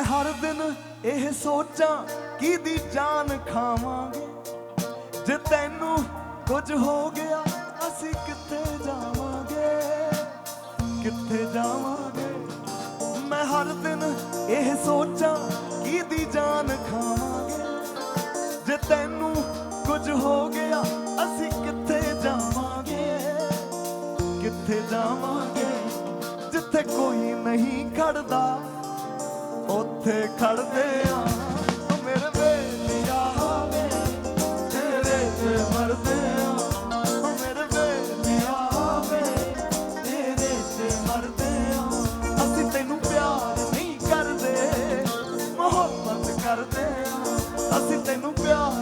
ਮੈਂ ਹਰ ਦਿਨ ਇਹ ਸੋਚਾਂ, ਕਿਹਦੀ ਜਾਨ ਖਾਵਾਂਗੇ? ਜੇ ਤੈਨੂੰ ਕੁਝ ਹੋ ਗਿਆ, ਅਸੀਂ ਕਿੱਥੇ ਜਾਵਾਂਗੇ? ਕਿੱਥੇ ਜਾਵਾਂਗੇ? ਮੈਂ ਹਰ ਦਿਨ ਇਹ ਸੋਚਾਂ, ਕਿਹਦੀ ਜਾਨ ਖਾਵਾਂਗੇ? ਜੇ ਤੈਨੂੰ ਕੁਝ ਹੋ ਗਿਆ, ਅਸੀਂ ਕਿੱਥੇ ਜਾਵਾਂਗੇ? ਕਿੱਥੇ ਜਾਵਾਂਗੇ? ਜਿੱਥੇ ਕੋਈ ਨਹੀਂ ਖੜਦਾ। ਉੱਥੇ ਖੜਦੇ ਆ। ਮੇਰੇ ਵੇਲੀਆ ਤੇਰੇ ਤੇ ਮਰਦੇ ਆ। ਮੇਰੇ ਵੇਲੀਆ ਤੇਰੇ ਤੇ ਮਰਦੇ ਆ। ਅਸੀਂ ਤੈਨੂੰ ਪਿਆਰ ਨਹੀਂ ਕਰਦੇ, ਮੁਹੱਬਤ ਕਰਦੇ ਆ। ਅਸੀਂ ਤੈਨੂੰ ਪਿਆਰ